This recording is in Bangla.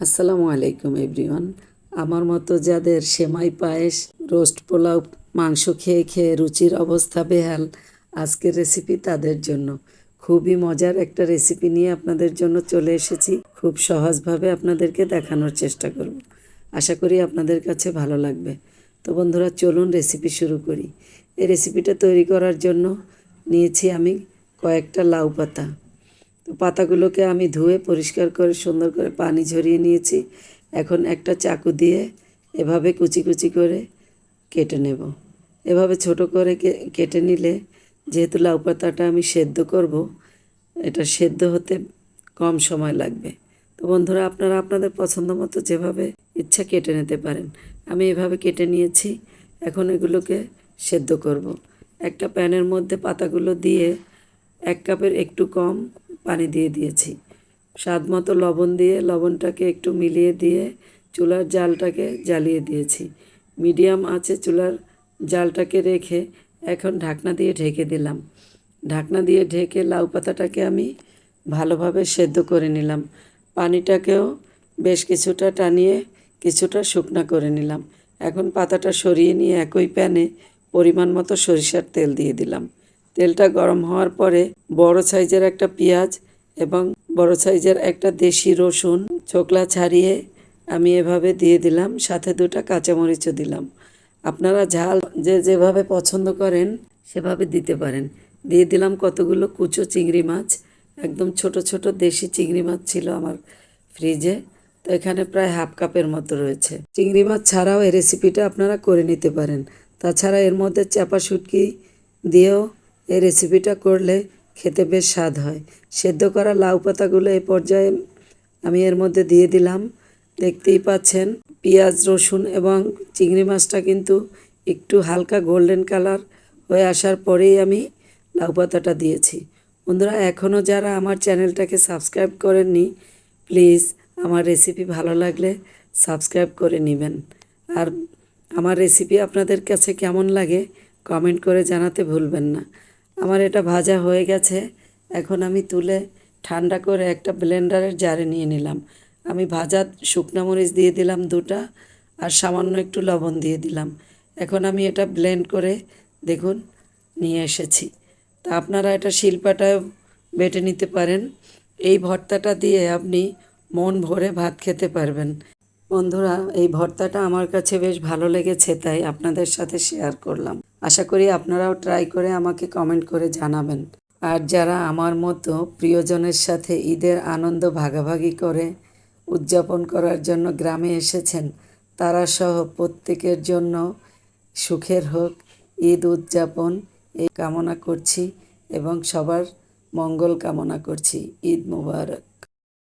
আসসালামু আলাইকুম, এভরিওয়ান। আমার মতো যাদের সেমাই পায়েস, রোস্ট পোলাও, মাংস খেয়ে খেয়ে রুচির অবস্থা বেহাল, আজকের রেসিপি তাদের জন্য। খুবই মজার একটা রেসিপি নিয়ে আপনাদের জন্য চলে এসেছি। খুব সহজভাবে আপনাদেরকে দেখানোর চেষ্টা করব। আশা করি আপনাদের কাছে ভালো লাগবে। তো বন্ধুরা, চলুন রেসিপি শুরু করি। এই রেসিপিটা তৈরি করার জন্য নিয়েছি আমি কয়েকটা লাউ পাতা। তো পাতাগুলোকে আমি ধুয়ে পরিষ্কার করে সুন্দর করে পানি ঝরিয়ে নিয়েছি। এখন একটা চাকু দিয়ে এভাবে কুচি কুচি করে কেটে নেব। এভাবে ছোট করে কেটে নিলে যেহেতু লাউ পাতাটা আমি সেদ্ধ করব, এটা সেদ্ধ হতে কম সময় লাগবে। তো বন্ধুরা, আপনারা আপনাদের পছন্দ মতো যেভাবে ইচ্ছা কেটে নিতে পারেন। আমি এভাবে কেটে নিয়েছি, এখন এগুলোকে সেদ্ধ করব। একটা প্যানের মধ্যে পাতাগুলো দিয়ে এক কাপের একটু কম পানি দিয়ে দিয়েছি। স্বাদ মতো লবণ দিয়ে লবণটাকে একটু মিলিয়ে দিয়ে চুলার জালটাকে জ্বালিয়ে দিয়েছি। মিডিয়াম আছে চুলার জালটাকে রেখে এখন ঢাকনা দিয়ে ঢেকে দিলাম। ঢাকনা দিয়ে ঢেকে লাউ পাতাটাকে আমি ভালোভাবে সেদ্ধ করে নিলাম। পানিটাকেও বেশ কিছুটা টানিয়ে কিছুটা শুকনা করে নিলাম। এখন পাতাটা সরিয়ে নিয়ে একই প্যানে পরিমাণ মতো সরিষার তেল দিয়ে দিলাম। তেলটা গরম হওয়ার পরে বড় সাইজের একটা পেঁয়াজ এবং বড় সাইজের একটা দেশি রসুন ছোকলা ছাড়িয়ে আমি এভাবে দিয়ে দিলাম, সাথে দুটো কাঁচামরিচও দিলাম। আপনারা ঝাল যে যেভাবে পছন্দ করেন সেভাবে দিতে পারেন। দিয়ে দিলাম কতগুলো কুচো চিংড়ি মাছ, একদম ছোট ছোট দেশি চিংড়ি মাছ ছিল আমার ফ্রিজে, তো এখানে প্রায় হাফ কাপের মতো রয়েছে। চিংড়ি মাছ ছাড়াও এই রেসিপিটা আপনারা করে নিতে পারেন। তাছাড়া এর মধ্যে চাপা শুটকি দিয়েও এই রেসিপিটা করলে খেতে বেশ স্বাদ হয়। সেদ্ধ করা লাউ পাতাগুলো এই পর্যায়ে আমি এর মধ্যে দিয়ে দিলাম। দেখতেই পাচ্ছেন, পেঁয়াজ, রসুন এবং চিংড়ি মাছটা কিন্তু একটু হালকা গোল্ডেন কালার হয়ে আসার পরেই আমি লাউ পাতাটা দিয়েছি। বন্ধুরা এখনও যারা আমার চ্যানেলটাকে সাবস্ক্রাইব করেননি প্লিজ আমার রেসিপি ভালো লাগলে সাবস্ক্রাইব করে নেবেন। আর আমার রেসিপি আপনাদের কাছে কেমন লাগে কমেন্ট করে জানাতে ভুলবেন না। আমার এটা ভাজা হয়ে গেছে। এখন আমি তুলে ঠান্ডা করে একটা ব্লেন্ডারের জারে নিয়ে নিলাম। আমি ভাজা শুকনো মরিচ দিয়ে দিলাম দুটা আর সামান্য একটু লবণ দিয়ে দিলাম। এখন আমি এটা ব্লেন্ড করে দেখুন, নিয়ে এসেছি। তা আপনারা এটা শিল্পাটায় বেটে নিতে পারেন। এই ভর্তাটা দিয়ে আপনি মন ভরে ভাত খেতে পারবেন। বন্ধুরা, এই ভর্তাটা আমার কাছে বেশ ভালো লেগেছে, তাই আপনাদের সাথে শেয়ার করলাম। আশা করি আপনারাও ট্রাই করে আমাকে কমেন্ট করে জানাবেন। আর যারা আমার মতো প্রিয়জনের সাথে ঈদের আনন্দ ভাগাভাগি করে উদযাপন করার জন্য গ্রামে এসেছেন, তারা সহ প্রত্যেকের জন্য সুখের হোক, ঈদ উদযাপন এই কামনা করছি এবং সবার মঙ্গল কামনা করছি। ঈদ মুবারক।